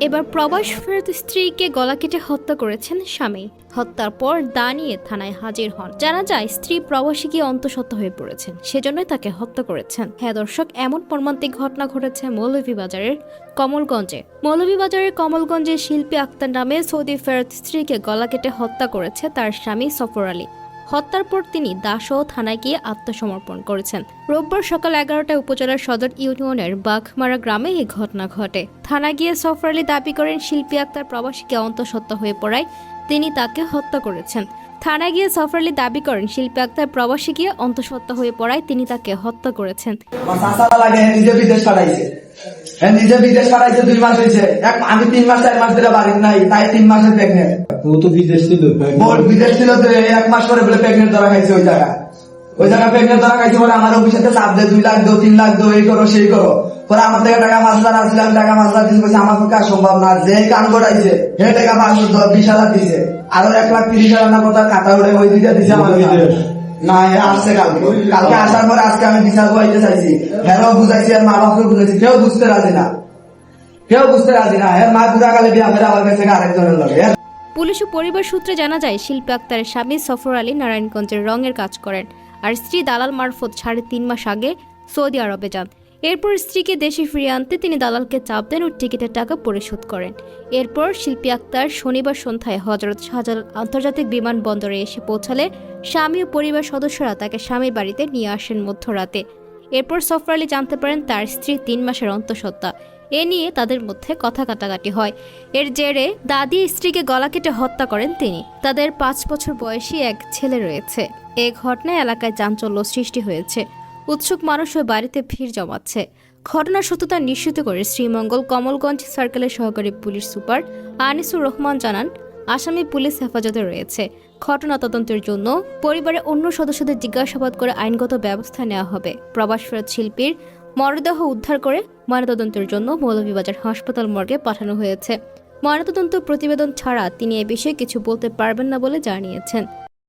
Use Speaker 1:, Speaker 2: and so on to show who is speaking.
Speaker 1: এবার প্রবাস ফেরত স্ত্রীকে গলা কেটে হত্যা করেছেন স্বামী। হত্যার পর দা নিয়ে থানায় হাজির হন। জানা যায়, স্ত্রী প্রবাসী গিয়ে অন্তঃসত্ত্বা হয়ে পড়েছেন। সেজন্যই তাকে হত্যা করেছেন। হ্যাঁ দর্শক, এমন মর্মান্তিক ঘটনা ঘটেছে মৌলভীবাজারের কমলগঞ্জে। মৌলভীবাজারের কমলগঞ্জে শিল্পী আক্তার নামে সৌদি ফেরত স্ত্রীকে গলা কেটে হত্যা করেছে তার স্বামী সফর আলী। হত্যার পর তিনি দাসহ থানায় গিয়ে আত্মসমর্পণ করেছেন। রোববার সকাল এগারোটায় উপজেলার সদর ইউনিয়নের বাঘমারা গ্রামে এই ঘটনা ঘটে। থানা গিয়ে সফর আলী দাবি করেন, শিল্পী আক্তার প্রবাসীকে অন্তঃসত্ত্বা হয়ে পড়ায় তিনি তাকে হত্যা করেছেন। থানায় গিয়ে সফর আলী দাবি করেন, শিল্পী আক্তার প্রবাসী গিয়ে অন্তঃসত্ত্বা হয়ে পড়ায় তিনি তাকে হত্যা করেছেন।
Speaker 2: নিজে বিদেশ পাঠাইছে হ্যাঁ নিজে বিদেশ পাঠাইছে দুই মাস হয়েছে এক আমি তিন মাস চার মাস ধরে বাড়িতে নাই তাই তিন মাসে প্রেগনেন্ট
Speaker 3: ও তো বিদেশ ছিল
Speaker 2: বোর্ড বিদেশ ছিল তো এক মাস পরে বলে প্রেগনেন্ট ধরা খাইছে ওই জায়গা ওই জায়গা প্রেগনেন্ট ধরা খাইছে বলে আমার অফিসে চাপ দেয় দুই লাখ দো তিন লাখ দো এই করো সেই করো। পরে আমার থেকে টাকা পাঁচ হাজার আসলে আমি টাকা পাঁচ হাজার দিয়েছি বলছে আমার পক্ষে আর সম্ভব না যে কান করাইছে হে টাকা পাঁচ হাজার বিশ হাজার দিয়েছে আরও এক লাখ তিরিশ হাজার না কোথাও খাতা উঠে ওই দিকে দিছে আমার।
Speaker 1: পুলিশ ও পরিবার সূত্রে জানা যায়, শিল্পী আক্তারের স্বামী সফর আলী নারায়ণগঞ্জের রঙের কাজ করেন আর স্ত্রী দালাল মারফত সাড়ে তিন মাস আগে সৌদি আরবে যান। এরপর স্ত্রীকে দেশে ফিরিয়ে আনতে তিনি দালালকে চাপ দেন ও টিকিটের টাকা পরিশোধ করেন। এরপর শিল্পী আক্তার শনিবার সন্ধ্যায় হজরত শাহজালাল আন্তর্জাতিক বিমানবন্দরে এসে পৌঁছালে স্বামী ও পরিবার সদস্যরা তাকে স্বামীর বাড়িতে নিয়ে আসেন মধ্যরাতে। এরপর সফর আলী জানতে পারেন তার স্ত্রী তিন মাসের অন্তঃসত্ত্বা। এ নিয়ে তাদের মধ্যে কথা কাটাকাটি হয়। এর জেরে দাদি স্ত্রীকে গলা কেটে হত্যা করেন তিনি। তাদের পাঁচ বছর বয়সী এক ছেলে রয়েছে। এ ঘটনায় এলাকায় চাঞ্চল্য সৃষ্টি হয়েছে। উৎসুক মানুষ ওই বাড়িতে ভিড় জমাচ্ছে। ঘটনার সত্যতা নিশ্চিত করে শ্রীমঙ্গল কমলগঞ্জ সার্কেলের সহকারী পুলিশ সুপার আনিসুর রহমান জানান আসামি পুলিশ হেফাজতে রয়েছে। ঘটনা তদন্তের জন্য পরিবারের অন্য সদস্যদের জিজ্ঞাসাবাদ করে আইনগত ব্যবস্থা নেওয়া হবে। প্রবাস ফেরত শিল্পীর মরদেহ উদ্ধার করে ময়নাতদন্তের জন্য মৌলভীবাজার হাসপাতাল মর্গে পাঠানো হয়েছে। ময়নাতদন্ত প্রতিবেদন ছাড়া তিনি এ বিষয়ে কিছু বলতে পারবেন না বলে জানিয়েছেন।